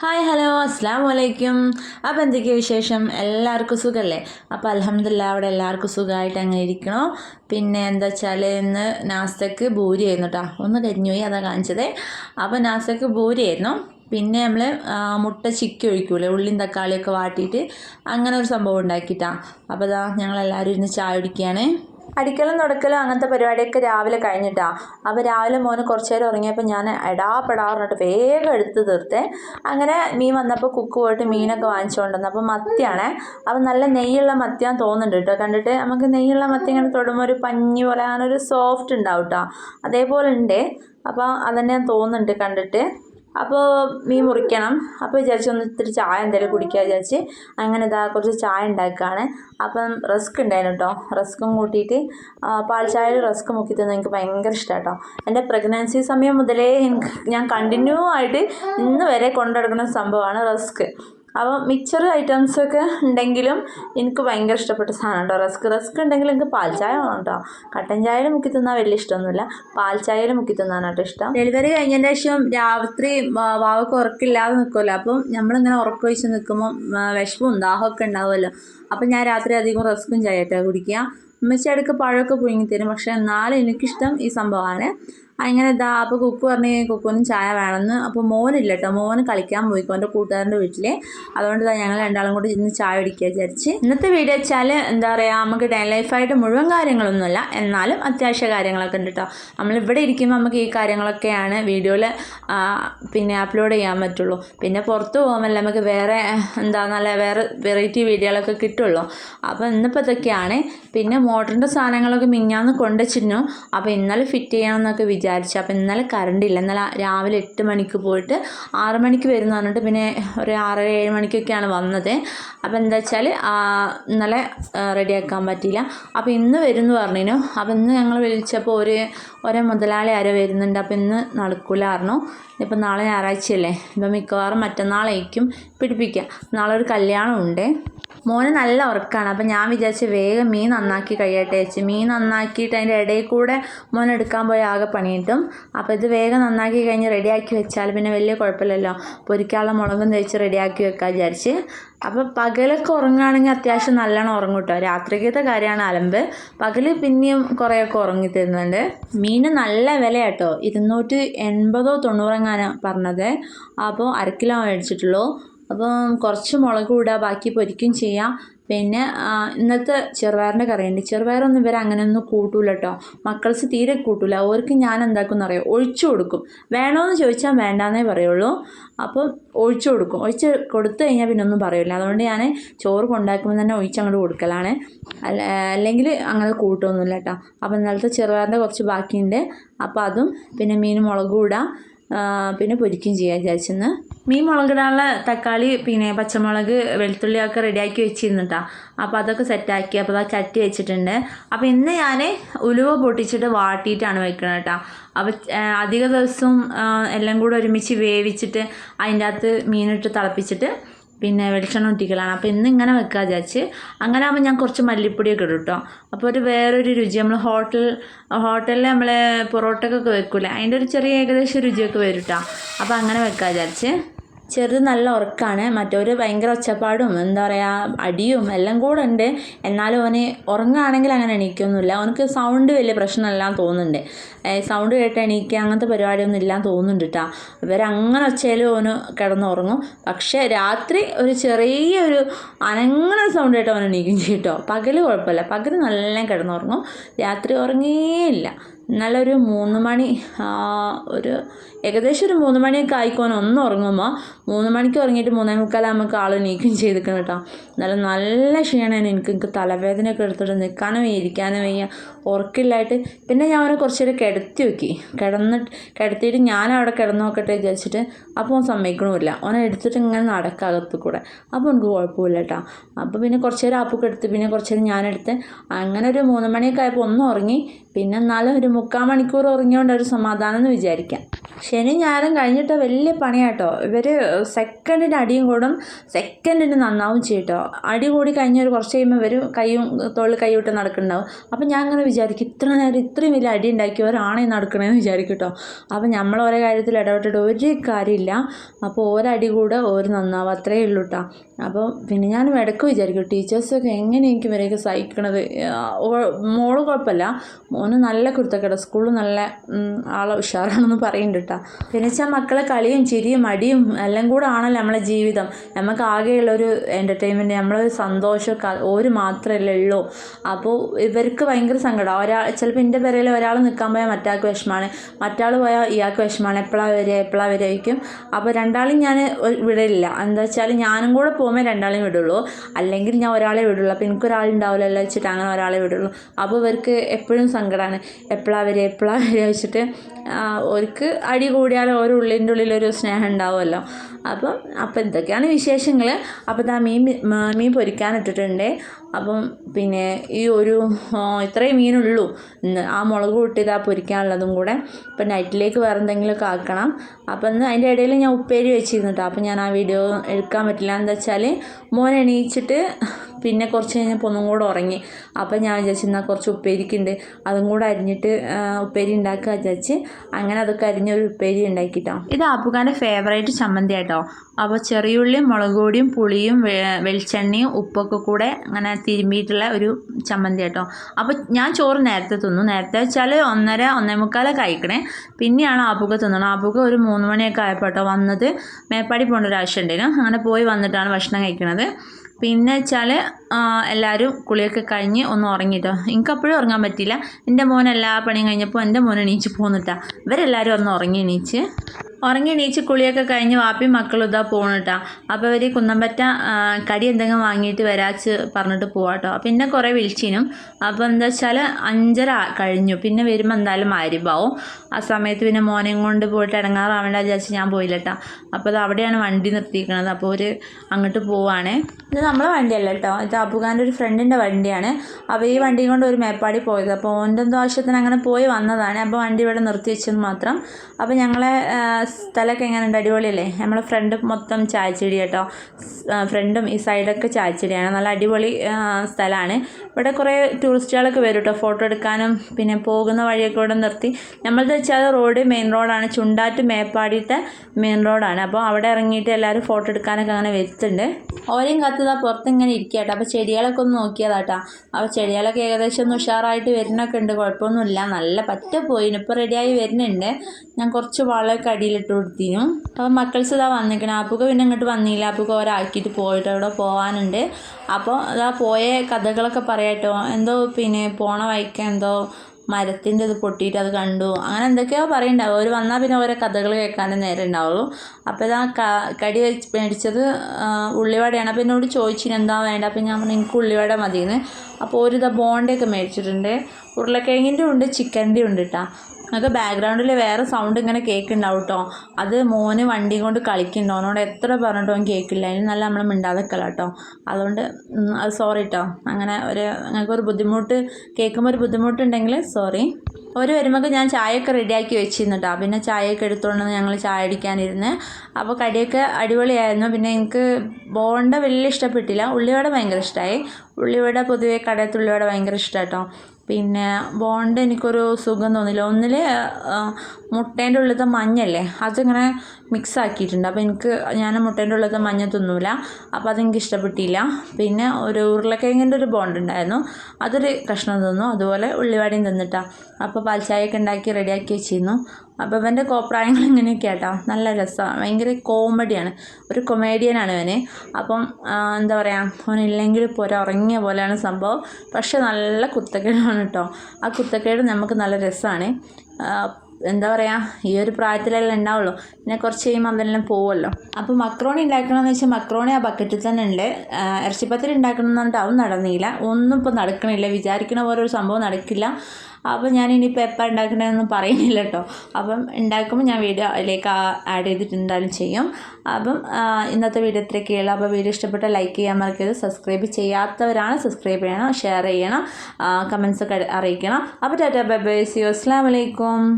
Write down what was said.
Hi hello അസ്സാം വലൈക്കും അപ്പോൾ എന്തൊക്കെയാണ് വിശേഷം? എല്ലാവർക്കും സുഖമല്ലേ അപ്പോൾ അലഹമില്ല അവിടെ എല്ലാവർക്കും സുഖമായിട്ട് അങ്ങനെ ഇരിക്കണോ? പിന്നെ എന്താ വെച്ചാൽ ഇന്ന് നാസ്തക്ക് ഭൂരി ആയിരുന്നു കേട്ടോ ഒന്ന് കരിഞ്ഞുപോയി അതാ കാണിച്ചത്. അപ്പോൾ നാസ്തക്ക് ഭൂരി ആയിരുന്നു. പിന്നെ നമ്മൾ മുട്ട ചിക്കി ഒഴിക്കൂലേ ഉള്ളിയും തക്കാളിയൊക്കെ വാട്ടിയിട്ട് അങ്ങനെ ഒരു സംഭവം ഉണ്ടാക്കിയിട്ടാണ് അപ്പോൾ അതാ ഞങ്ങളെല്ലാവരും ഇരുന്ന് ചായ കുടിക്കുകയാണ് അടിക്കലും തുടക്കലും അങ്ങനത്തെ പരിപാടിയൊക്കെ രാവിലെ കഴിഞ്ഞിട്ടാ. അപ്പോൾ രാവിലെ മോന് കുറച്ച് നേരം ഉറങ്ങിയപ്പോൾ ഞാൻ എടാ പറഞ്ഞിട്ട് വേഗം എടുത്ത് തീർത്തേ. അങ്ങനെ മീൻ വന്നപ്പോൾ കുക്ക് പോയിട്ട് മീനൊക്കെ വാങ്ങിച്ചുകൊണ്ട് വന്നു അപ്പോൾ മത്തിയാണേ. അപ്പോൾ നല്ല നെയ്യുള്ള മത്തിയാന്ന് തോന്നുന്നുണ്ട് കേട്ടോ. കണ്ടിട്ട് നമുക്ക് നെയ്യുള്ള മത്തി ഇങ്ങനെ തൊടുമ്പോൾ ഒരു പഞ്ഞി പോലെ അങ്ങനെ ഒരു സോഫ്റ്റ് ഉണ്ടാവും കേട്ടോ അതേപോലെ ഉണ്ട് അപ്പോൾ അതന്നെ തോന്നുന്നുണ്ട് കണ്ടിട്ട്. അപ്പോൾ മീൻ മുറിക്കണം. അപ്പോൾ വിചാരിച്ചു ഒന്ന് ഇത്തിരി ചായ എന്തെങ്കിലും കുടിക്കുക വിചാരിച്ച് അങ്ങനെ ഇതാ കുറച്ച് ചായ ഉണ്ടാക്കുകയാണ് അപ്പം റസ്ക് ഉണ്ടായിരുന്നു കേട്ടോ റസ്ക്കും കൂട്ടിയിട്ട് പാൽ ചായയിൽ റസ്ക് മുക്കി തന്നെ എനിക്ക് ഭയങ്കര ഇഷ്ടമാണ് കേട്ടോ എന്റെ പ്രഗ്നൻസി സമയം മുതലേ ഞാൻ കണ്ടിന്യൂ ആയിട്ട് ഇന്ന് വരെ കൊണ്ടുനടക്കുന്ന സംഭവമാണ് റസ്ക്. അപ്പോൾ മിക്സർ ഐറ്റംസൊക്കെ ഉണ്ടെങ്കിലും എനിക്ക് ഭയങ്കര ഇഷ്ടപ്പെട്ട സാധനം കേട്ടോ റസ്ക് റസ്ക് ഉണ്ടെങ്കിൽ എനിക്ക് പാൽ ചായ വേണം കേട്ടോ. കട്ടൻ ചായയിൽ മുക്കി തിന്നാൻ വലിയ ഇഷ്ടമൊന്നുമില്ല. പാൽ ചായയിൽ മുക്കി തിന്നാനാണ് കേട്ടോ ഇഷ്ടം. ഡെലിവറി കഴിഞ്ഞതിന് ശേഷം രാത്രി വാവൊക്കെ ഉറക്കില്ലാതെ നിൽക്കുമല്ലോ അപ്പം നമ്മളിങ്ങനെ ഉറക്കൊഴിച്ച് നിൽക്കുമ്പോൾ വിഷമവും ദാഹമൊക്കെ ഉണ്ടാവുമല്ലോ. അപ്പം ഞാൻ രാത്രി അധികം റസ്ക്കും ചായ കുടിക്കുക. ഉമ്മച്ചി അടുക്ക് പഴമൊക്കെ പുഴുങ്ങി തരും. പക്ഷേ എന്നാലും എനിക്കിഷ്ടം ഈ സംഭവമാണ്. അങ്ങനെ ഇതാ അപ്പോൾ കുക്കു പറഞ്ഞ് കുക്കൊന്നും ചായ വേണമെന്ന്. അപ്പോൾ മോനില്ല കേട്ടോ മോന് കളിക്കാൻ പോയി എന്റെ കൂട്ടുകാരന്റെ വീട്ടിൽ അതുകൊണ്ട് ഇതാ ഞങ്ങൾ രണ്ടാളും കൂടി ഇന്ന് ചായ കുടിക്കുക വിചാരിച്ച്. ഇന്നത്തെ വീഡിയോ വെച്ചാൽ എന്താ പറയുക നമുക്ക് ഡേ ലൈഫായിട്ട് മുഴുവൻ കാര്യങ്ങളൊന്നുമില്ല. എന്നാലും അത്യാവശ്യ കാര്യങ്ങളൊക്കെ ഉണ്ട് കേട്ടോ നമ്മളിവിടെ ഇരിക്കുമ്പോൾ നമുക്ക് ഈ കാര്യങ്ങളൊക്കെയാണ് വീഡിയോയിൽ പിന്നെ അപ്ലോഡ് ചെയ്യാൻ പറ്റുള്ളൂ. പിന്നെ പുറത്ത് പോകുമ്പോൾ നമുക്ക് വേറെ എന്താ നല്ല വേറെ വെറൈറ്റി വീഡിയോകളൊക്കെ കിട്ടുള്ളൂ. അപ്പോൾ ഇന്നിപ്പോൾ ഇതൊക്കെയാണ്. പിന്നെ മോട്ടറിന്റെ സാധനങ്ങളൊക്കെ മിഞ്ഞാന്ന് കൊണ്ടുവച്ചിരുന്നു. അപ്പോൾ ഇന്നലെ ഫിറ്റ് ചെയ്യണമെന്നൊക്കെ വിചാരിച്ചു അപ്പോൾ ഇന്നലെ കറണ്ട് ഇല്ല. ഇന്നലെ രാവിലെ എട്ട് മണിക്ക് പോയിട്ട് ആറ് മണിക്ക് വരുന്ന പറഞ്ഞിട്ട് പിന്നെ ഒരു ആറര ഏഴ് മണിക്കൊക്കെയാണ് വന്നത്. അപ്പോൾ എന്താ വെച്ചാൽ ഇന്നലെ റെഡിയാക്കാൻ പറ്റിയില്ല. അപ്പോൾ ഇന്ന് വരുമെന്ന് പറഞ്ഞു അപ്പോൾ ഇന്ന് ഞങ്ങൾ വിളിച്ചപ്പോൾ ഒരു ഒരേ മുതലാളി ആരോ വരുന്നുണ്ട്. അപ്പോൾ ഇന്ന് നടക്കൂല പറഞ്ഞു. ഇപ്പം നാളെ ഞായറാഴ്ചയല്ലേ. ഇപ്പം മിക്കവാറും മറ്റന്നാളായിരിക്കും പിടിപ്പിക്കുക നാളെ ഒരു കല്യാണം ഉണ്ട് മോന് നല്ല ഉറക്കമാണ് അപ്പം ഞാൻ വിചാരിച്ച് വേഗം മീൻ നന്നാക്കി കഴിയട്ടെ ചേച്ചി. മീൻ നന്നാക്കിയിട്ട് അതിന്റെ ഇടയിൽ കൂടെ മോൻ എടുക്കാൻ പോയ ആകെ പണി കിട്ടും അപ്പോൾ ഇത് വേഗം നന്നാക്കി കഴിഞ്ഞ് റെഡിയാക്കി വെച്ചാൽ പിന്നെ വലിയ കുഴപ്പമില്ലല്ലോ. പൊരിക്കാനുള്ള മുളകും തേച്ച് റെഡിയാക്കി വെക്കാൻ വിചാരിച്ച്. അപ്പോൾ പകലൊക്കെ ഉറങ്ങുകയാണെങ്കിൽ അത്യാവശ്യം നല്ലോണം ഉറങ്ങും കേട്ടോ രാത്രിക്കത്തെ കാര്യമാണ് അലമ്പ്. പകൽ പിന്നെയും കുറേയൊക്കെ ഉറങ്ങി തരുന്നുണ്ട്. മീന് നല്ല വില കേട്ടോ ഇരുന്നൂറ്റി എൺപതോ തൊണ്ണൂറെങ്ങാനാണ് പറഞ്ഞത്. അപ്പോൾ അര കിലോ മേടിച്ചിട്ടുള്ളൂ. അപ്പം കുറച്ച് മുളക് ഇടുക ബാക്കി പൊരിക്കും ചെയ്യാം. പിന്നെ ഇന്നത്തെ ചെറുപയറിന്റെ കറിയുണ്ട്. ചെറുപയറൊന്നും ഇവർ അങ്ങനെയൊന്നും കൂട്ടൂല കേട്ടോ മക്കൾസ് തീരെ കൂട്ടൂല. അവർക്ക് ഞാൻ എന്താക്കുമെന്ന് അറിയാം? ഒഴിച്ചു കൊടുക്കും. വേണമെന്ന് ചോദിച്ചാൽ വേണ്ടാന്നേ പറയുള്ളൂ. അപ്പോൾ ഒഴിച്ചു കൊടുക്കും. ഒഴിച്ച് കൊടുത്തു കഴിഞ്ഞാൽ പിന്നെ ഒന്നും പറയില്ല. അതുകൊണ്ട് ഞാൻ ചോറ് കൊണ്ടാക്കുമ്പോൾ തന്നെ ഒഴിച്ചങ്ങോട്ട് കൊടുക്കലാണ്. അല്ല അല്ലെങ്കിൽ അങ്ങനെ കൂട്ടൊന്നുമില്ല കേട്ടോ അപ്പോൾ ഇന്നലത്തെ ചെറുപയറിന്റെ കുറച്ച് ബാക്കിയുണ്ട്. അപ്പോൾ അതും പിന്നെ മീൻ മുളകും ഇടാം. പിന്നെ പൊരിക്കുകയും ചെയ്യാൻ വിചാരിച്ചെന്ന്. മീൻ മുളകിടാനുള്ള തക്കാളി പിന്നെ പച്ചമുളക് വെളുത്തുള്ളി ഒക്കെ റെഡിയാക്കി വെച്ചിരുന്നിട്ടാ. അപ്പോൾ അതൊക്കെ സെറ്റാക്കി അപ്പോൾ അത് ചട്ടി വെച്ചിട്ടുണ്ട്. അപ്പോൾ ഇന്ന് ഞാൻ ഉലുവ പൊട്ടിച്ചിട്ട് വാട്ടിയിട്ടാണ് വെക്കുന്നത് കേട്ടോ. അപ്പോൾ അധിക ദിവസവും എല്ലാം കൂടെ ഒരുമിച്ച് വേവിച്ചിട്ട് അതിന്റെ അകത്ത് മീനിട്ട് തിളപ്പിച്ചിട്ട് പിന്നെ വെളിച്ചെണ്ണ ഒറ്റിക്കലാണ് അപ്പോൾ ഇന്ന് ഇങ്ങനെ വെക്കുക വിചാരിച്ച് അങ്ങനെ ആകുമ്പോൾ ഞാൻ കുറച്ച് മല്ലിപ്പൊടിയൊക്കെ ഇടും കേട്ടോ അപ്പോൾ ഒരു വേറൊരു രുചി നമ്മൾ ഹോട്ടൽ ഹോട്ടലിൽ നമ്മൾ പൊറോട്ടക്കൊക്കെ വെക്കൂലേ? അതിന്റെ ഒരു ചെറിയ ഏകദേശം രുചിയൊക്കെ വരും കേട്ടോ അപ്പോൾ അങ്ങനെ വെക്കുക വിചാരിച്ച്. ചെറുത് നല്ല ഉറക്കമാണ് മറ്റൊരു ഭയങ്കര ഒച്ചപ്പാടും എന്താ പറയുക അടിയും എല്ലാം കൂടെ ഉണ്ട്. എന്നാലും അവന് ഉറങ്ങുകയാണെങ്കിൽ അങ്ങനെ എണീക്കൊന്നുമില്ല. അവനക്ക് സൗണ്ട് വലിയ പ്രശ്നമെല്ലാം തോന്നുന്നുണ്ട്. സൗണ്ട് കേട്ട് എണീക്കുക അങ്ങനത്തെ പരിപാടിയൊന്നും ഇല്ലാന്ന് തോന്നുന്നുണ്ട് കേട്ടോ ഇവരങ്ങനെ ഒച്ചയിലും അവന് കിടന്നുറങ്ങും. പക്ഷേ രാത്രി ഒരു ചെറിയൊരു അനങ്ങനെ സൗണ്ട് കേട്ടോ അവൻ എണീക്കും കേട്ടോ പകൽ കുഴപ്പമില്ല. പകൽ നല്ല കിടന്നുറങ്ങും. രാത്രി ഉറങ്ങേയില്ല. ഇന്നലെ ഒരു മൂന്ന് മണി ഒരു ഏകദേശം ഒരു മൂന്ന് മണിയൊക്കെ ആയിക്കോണം. ഒന്ന് ഉറങ്ങുമ്പോൾ മൂന്ന് മണിക്ക് ഉറങ്ങിയിട്ട് മൂന്നേ മുക്കാലാകുമ്പോൾ ആൾ നീക്കം ചെയ്തിരിക്കണം കേട്ടോ. എന്നാലും നല്ല ക്ഷീണമാണ് എനിക്ക്. എനിക്ക് തലവേദനയൊക്കെ എടുത്തിട്ട് നിൽക്കാനും ഇരിക്കാനും വയ്യ. ഉറക്കില്ലായിട്ട് പിന്നെ ഞാൻ അവനെ കുറച്ച് നേരം കിടത്തി നോക്കി കിടന്ന് കിടത്തിയിട്ട് ഞാൻ അവിടെ കിടന്നു നോക്കട്ടെ വിചാരിച്ചിട്ട് അപ്പോൾ അവൻ സമ്മതിക്കണമില്ല. അവനെ എടുത്തിട്ട് ഇങ്ങനെ നടക്കകത്ത് കൂടെ അപ്പോൾ എനിക്ക് കുഴപ്പമില്ല കേട്ടോ. അപ്പോൾ പിന്നെ കുറച്ച് നേരം ആപ്പൊക്കെ എടുത്ത് പിന്നെ കുറച്ച് നേരം ഞാനെടുത്ത് അങ്ങനെ ഒരു മൂന്ന് മണിയൊക്കെ ആയപ്പോൾ ഒന്ന് ഉറങ്ങി. പിന്നെ എന്നാലും ഒരു മുക്കാൽ മണിക്കൂർ ഉറങ്ങിയോണ്ട് ഒരു സമാധാനം എന്ന് വിചാരിക്കാം. ശനി ഞായറും കഴിഞ്ഞിട്ട് വലിയ പണിയാട്ടോ ഇവർ സെക്കൻഡിന് അടിയും കൂടും സെക്കൻഡിന് നന്നാവും ചെയ്യട്ടോ അടി കൂടി കഴിഞ്ഞ ഒരു കുറച്ച് കഴിയുമ്പോൾ ഇവർ കൈയും തോളിൽ കൈ വിട്ട് നടക്കുന്നുണ്ടാവും. അപ്പം ഞാൻ അങ്ങനെ വിചാരിക്കും. ഇത്ര നേരം ഇത്രയും വലിയ അടി ഉണ്ടാക്കി നടക്കണമെന്ന് വിചാരിക്കും കേട്ടോ അപ്പോൾ നമ്മൾ ഓരോ കാര്യത്തിൽ ഇടപെട്ടിട്ട് ഒരു കാര്യമില്ല. അപ്പോൾ ഒരടി കൂടെ ഒരു നന്നാവും. അത്രയേ ഉള്ളൂ കേട്ടോ അപ്പോൾ പിന്നെ ഞാൻ ഇടയ്ക്ക് വിചാരിക്കും ടീച്ചേഴ്സൊക്കെ എങ്ങനെ എനിക്ക് ഇവരെയൊക്കെ സഹിക്കണത്? മോൾ കുഴപ്പമില്ല. മോന് നല്ല കുരുത്തക്കേട്. സ്കൂളിൽ നല്ല ആളെ ഉഷാറാണെന്ന് പറയുന്നുണ്ട് കേട്ടോ പിന്നെ വെച്ചാൽ മക്കളെ കളിയും ചിരിയും അടിയും എല്ലാം കൂടെ ആണല്ലോ നമ്മളെ ജീവിതം. നമുക്ക് ആകെയുള്ളൊരു എന്റർടൈൻമെന്റ് നമ്മളൊരു സന്തോഷമൊക്കെ ഒരു മാത്രമല്ലേ ഉള്ളൂ. അപ്പോൾ ഇവർക്ക് ഭയങ്കര സങ്കടം ഒരാൾ ചിലപ്പോൾ എന്റെ പേരയിൽ ഒരാൾ നിൽക്കാൻ പോയാൽ മറ്റാൾക്ക് വിഷമമാണ് മറ്റാൾ പോയാൽ ഇയാൾക്ക് വിഷമമാണ് എപ്പോഴാണ് വരിക എപ്പോഴാണ് വരികയായിരിക്കും അപ്പോൾ രണ്ടാളും ഞാൻ വിടലില്ല. എന്താ വെച്ചാൽ ഞാനും കൂടെ പോകുമ്പോൾ രണ്ടാളും വിടുള്ളൂ. അല്ലെങ്കിൽ ഞാൻ ഒരാളെ വിടുള്ളൂ. അപ്പോൾ എനിക്കൊരാളുണ്ടാവില്ലല്ലോ വെച്ചിട്ട് അങ്ങനെ ഒരാളെ വിടുള്ളൂ. അപ്പോൾ ഇവർക്ക് എപ്പോഴും സങ്കടമാണ് എപ്പോഴാണ് വരിക എപ്പോഴാണ് വരിക വെച്ചിട്ട് അവർക്ക് അടി കൂടിയാൽ ഓരോ ഉള്ളിന്റെ ഒരു സ്നേഹം ഉണ്ടാവുമല്ലോ അപ്പം അപ്പം ഇതൊക്കെയാണ് വിശേഷങ്ങൾ അപ്പോൾ ഇതാ മീൻ മീൻ പൊരിക്കാനിട്ടിട്ടുണ്ട് അപ്പം പിന്നെ ഈ ഒരു ഇത്രയും മീനുള്ളൂ. ആ മുളക് കൂട്ടിയത് ആ പൊരിക്കാനുള്ളതും കൂടെ. ഇപ്പം നൈറ്റിലേക്ക് വേറെ എന്തെങ്കിലുമൊക്കെ ആക്കണം. അപ്പം ഇന്ന് അതിന്റെ ഇടയിൽ ഞാൻ ഉപ്പേരി വെച്ചിരുന്നു കേട്ടോ. അപ്പം ഞാൻ ആ വീഡിയോ എടുക്കാൻ പറ്റില്ല. എന്താ വെച്ചാൽ മോൻ എണീച്ചിട്ട് പിന്നെ കുറച്ച് കഴിഞ്ഞപ്പോൾ ഒന്നും കൂടെ ഉറങ്ങി. അപ്പം ഞാൻ വിചാരിച്ചു എന്നാൽ കുറച്ച് ഉപ്പേരിക്കുണ്ട്. അതും കൂടെ അരിഞ്ഞിട്ട് ഉപ്പേരി ഉണ്ടാക്കുക വിചാരിച്ച് അങ്ങനെ അതൊക്കെ അരിഞ്ഞൊരു ഉപ്പേരി ഉണ്ടാക്കിട്ടോ ഇത് ആപ്പുകാന്റെ ഫേവറേറ്റ് ചമ്മന്തി ആട്ടോ. അപ്പോൾ ചെറിയുള്ളിയും മുളക് പൊടിയും പുളിയും വെളിച്ചെണ്ണയും ഉപ്പൊക്കെ കൂടെ അങ്ങനെ തിരുമ്പിയിട്ടുള്ള ഒരു ചമ്മന്തി കേട്ടോ അപ്പോൾ ഞാൻ ചോറ് നേരത്തെ തിന്നു. നേരത്തെ വെച്ചാൽ ഒന്നര ഒന്നേ മുക്കാലൊക്കെ കഴിക്കണേ പിന്നെയാണ് ആപ്പുക തിന്നണം ആപ്പുക ഒരു മൂന്ന് മണിയൊക്കെ ആയപ്പോൾ വന്നത്. മേപ്പാടി പോകേണ്ട ഒരു ആവശ്യം ഉണ്ടായിരുന്നു അങ്ങനെ പോയി വന്നിട്ടാണ് ഭക്ഷണം കഴിക്കണത്. പിന്നെ വെച്ചാൽ എല്ലാവരും കുളിയൊക്കെ കഴിഞ്ഞ് ഒന്ന് ഉറങ്ങിട്ടോ. എനിക്ക് അപ്പോഴും ഉറങ്ങാൻ പറ്റിയില്ല. എന്റെ മോൻ എല്ലാ പണിയും കഴിഞ്ഞപ്പോൾ എന്റെ മോൻ എണീച്ച് പോന്നിട്ടാ. ഇവരെല്ലാവരും ഒന്ന് ഉറങ്ങി എണീച്ച്. ഉറങ്ങി എണീച്ച് കുളിയൊക്കെ കഴിഞ്ഞ് വാപ്പി മക്കളും ഇതാ പോകണട്ടാ അപ്പോൾ ഇവർ കുന്നമ്പറ്റ കടി എന്തെങ്കിലും വാങ്ങിയിട്ട് വരാച്ച് പറഞ്ഞിട്ട് പോവാട്ടോ പിന്നെ കുറേ വിളിച്ചിനും. അപ്പോൾ എന്താ വെച്ചാൽ അഞ്ചര കഴിഞ്ഞു. പിന്നെ വരുമ്പോൾ എന്തായാലും മാരിബാവും ആ സമയത്ത് പിന്നെ മോനെയും കൊണ്ട് പോയിട്ട് ഇടങ്ങാറാവേണ്ട വിചാരിച്ച് ഞാൻ പോയില്ലട്ടാ അപ്പോൾ അത് അവിടെയാണ് വണ്ടി നിർത്തിയിരിക്കുന്നത് അപ്പോൾ ഒരു അങ്ങോട്ട് പോവാണ്. ഇത് നമ്മളെ വണ്ടിയല്ല കേട്ടോ ഇത് അബുഖാന്റെ ഒരു ഫ്രണ്ടിന്റെ വണ്ടിയാണ്. അപ്പോൾ ഈ വണ്ടി കൊണ്ട് ഒരു മേപ്പാടി പോയത്. അപ്പോൾ ഓന്റെ ആവശ്യത്തിന് അങ്ങനെ പോയി വന്നതാണ്. അപ്പോൾ വണ്ടി ഇവിടെ നിർത്തി വെച്ചെന്ന് മാത്രം. അപ്പോൾ ഞങ്ങളെ സ്ഥലമൊക്കെ എങ്ങനെയുണ്ട് അടിപൊളിയല്ലേ? നമ്മൾ ഫ്രണ്ട് മൊത്തം ചായച്ചെടി കേട്ടോ. ഫ്രണ്ടും ഈ സൈഡൊക്കെ ചായച്ചെടിയാണ്. നല്ല അടിപൊളി സ്ഥലമാണ് ഇവിടെ കുറേ ടൂറിസ്റ്റുകളൊക്കെ വരും കേട്ടോ. ഫോട്ടോ എടുക്കാനും പിന്നെ പോകുന്ന വഴിയൊക്കെ ഇവിടെ നിർത്തി. നമ്മളത് വെച്ചാൽ റോഡ് മെയിൻ റോഡാണ് ചുണ്ടാറ്റ് മേപ്പാടിത്തെ മെയിൻ റോഡാണ് അപ്പോൾ അവിടെ ഇറങ്ങിയിട്ട് എല്ലാവരും ഫോട്ടോ എടുക്കാനൊക്കെ അങ്ങനെ വരുത്തുണ്ട് ഓരോ പുറത്ത് ഇങ്ങനെ ഇരിക്കട്ടോ അപ്പോൾ ചെടികളൊക്കെ ഒന്ന് നോക്കിയതാട്ടോ അപ്പോൾ ചെടികളൊക്കെ ഏകദേശം ഒന്ന് ഉഷാറായിട്ട് വരുന്നൊക്കെ ഉണ്ട്. കുഴപ്പമൊന്നുമില്ല. നല്ല പറ്റ പോയിന് ഇപ്പോൾ റെഡിയായി വരുന്നുണ്ട്. ഞാൻ കുറച്ച് വളമൊക്കെ അടിയിലിട്ട് കൊടുത്തിനു അപ്പോൾ മക്കൾസ് ഇതാ വന്നിരിക്കണം അപ്പുക പിന്നെ ഇങ്ങോട്ട് വന്നില്ല. അപ്പുക ഒരാക്കിയിട്ട് പോയിട്ട് അവിടെ പോകാനുണ്ട് അപ്പോൾ അതാ പോയ കഥകളൊക്കെ പറയാട്ടോ. എന്തോ പിന്നെ പോണ വഴിക്ക് എന്തോ മരത്തിന്റെ ഇത് പൊട്ടിയിട്ട് അത് കണ്ടു. അങ്ങനെ എന്തൊക്കെയോ പറയുന്നുണ്ടാവും അവർ വന്നാൽ പിന്നെ ഓരോ കഥകൾ കേൾക്കാനേ നേരം ഉണ്ടാവുള്ളൂ. അപ്പോൾ ഇതാ കടി വെച്ച് മേടിച്ചത് ഉള്ളിവടയാണ്. അപ്പോൾ എന്നോട് ചോദിച്ചിന് എന്താ വേണ്ട? അപ്പോൾ ഞാൻ പറഞ്ഞു എനിക്ക് ഉള്ളിവട മതിയെന്ന്. അപ്പോൾ ഒരു ഇതാ ബോണ്ടയൊക്കെ മേടിച്ചിട്ടുണ്ട്. ഉരുളക്കിഴങ്ങിന്റെ ഉണ്ട് ചിക്കന്റെ ഉണ്ട് കേട്ടോ നിങ്ങൾക്ക് ബാക്ക്ഗ്രൗണ്ടിൽ വേറെ സൗണ്ട് ഇങ്ങനെ കേൾക്കുന്നുണ്ടാവും കേട്ടോ അത് മോന് വണ്ടി കൊണ്ട് കളിക്കുന്നുണ്ടോ? അതുകൊണ്ട് എത്ര പറഞ്ഞിട്ടോ കേൾക്കില്ല അതിന് നല്ല നമ്മൾ മിണ്ടാതെക്കല കേട്ടോ അതുകൊണ്ട് അത് സോറി കേട്ടോ അങ്ങനെ ഒരു ഒരു ബുദ്ധിമുട്ട് കേൾക്കുമ്പോൾ ഒരു ബുദ്ധിമുട്ടുണ്ടെങ്കിൽ സോറി ഒരു വരുമ്പോൾ ഞാൻ ചായയൊക്കെ റെഡിയാക്കി വെച്ചിരുന്നു കേട്ടോ പിന്നെ ചായയൊക്കെ എടുത്തുകൊണ്ട് ഞങ്ങൾ ചായ അടിക്കാനിരുന്ന്. അപ്പോൾ കടിയൊക്കെ അടിപൊളിയായിരുന്നു. പിന്നെ എനിക്ക് ബോണ്ട വലിയ ഇഷ്ടപ്പെട്ടില്ല. ഉള്ളിവട ഭയങ്കര ഇഷ്ടമായി ഉള്ളിവട പൊതുവേ കടയത്ത് ഉള്ളിവട ഭയങ്കര ഇഷ്ടമാണ് കേട്ടോ പിന്നെ ബോണ്ട് എനിക്കൊരു സുഖം തോന്നിയില്ല ഒന്നിൽ മുട്ടേന്റെ ഉള്ളിലത്തെ മഞ്ഞല്ലേ അതിങ്ങനെ മിക്സ് ആക്കിയിട്ടുണ്ട് അപ്പോൾ എനിക്ക് ഞാൻ മുട്ടേന്റെ ഉള്ളത് മഞ്ഞ തിന്നൂല. അപ്പോൾ അതെനിക്ക് ഇഷ്ടപ്പെട്ടില്ല. പിന്നെ ഒരു ഉരുളക്കിഴങ്ങിന്റെ ഒരു ബോണ്ട് ഉണ്ടായിരുന്നു. അതൊരു കഷ്ണം തിന്നു. അതുപോലെ ഉള്ളിവാടിയും തിന്നിട്ടാണ് അപ്പോൾ പാൽച്ചായൊക്കെ ഉണ്ടാക്കി റെഡിയാക്കി വെച്ചിരുന്നു. അപ്പോൾ ഇവന്റെ കോപ്രായങ്ങൾ ഇങ്ങനെയൊക്കെ ആട്ടോ നല്ല രസമാണ്. ഭയങ്കര കോമഡിയാണ് ഒരു കൊമേഡിയനാണ് ഇവന്. അപ്പം എന്താ പറയുക അവനില്ലെങ്കിൽ ഇപ്പോൾ ഉറങ്ങിയ പോലെയാണ് സംഭവം. പക്ഷെ നല്ല കുത്തക്കേടാണ് കേട്ടോ ആ കുത്തക്കേട് നമുക്ക് നല്ല രസമാണ്. എന്താ പറയുക ഈ ഒരു പ്രായത്തിലല്ലേ ഉണ്ടാവുള്ളൂ. പിന്നെ കുറച്ച് കഴിയുമ്പോൾ അതെല്ലാം പോവുമല്ലോ അപ്പോൾ മക്രോണി ഉണ്ടാക്കണമെന്ന് വെച്ചാൽ മക്രോണി ആ ബക്കറ്റിൽ തന്നെ ഉണ്ട്. ഇറച്ചിപ്പത്തിൽ ഉണ്ടാക്കണം എന്നിട്ട് അതും നടന്നില്ല. ഒന്നും ഇപ്പോൾ നടക്കണില്ല. വിചാരിക്കണ പോലെ ഒരു സംഭവം നടക്കില്ല. അപ്പോൾ ഞാൻ ഇനിയിപ്പോൾ എപ്പോൾ ഉണ്ടാക്കണമെന്നൊന്നും പറയുന്നില്ല കേട്ടോ അപ്പം ഉണ്ടാക്കുമ്പോൾ ഞാൻ വീഡിയോ അതിലേക്ക് ആഡ് ചെയ്തിട്ട് ചെയ്യും. അപ്പം ഇന്നത്തെ വീഡിയോ ഇത്രയൊക്കെയുള്ളൂ. അപ്പോൾ വീഡിയോ ഇഷ്ടപ്പെട്ട ലൈക്ക് ചെയ്യാൻ മറക്കരുത്. സബ്സ്ക്രൈബ് ചെയ്യാത്തവരാണ് സബ്സ്ക്രൈബ് ചെയ്യണം ഷെയർ ചെയ്യണം കമൻസ് ഒക്കെ അറിയിക്കണം. അപ്പോൾ ടാറ്റാ ബൈ ബൈ സി അസ്സാം വലൈക്കും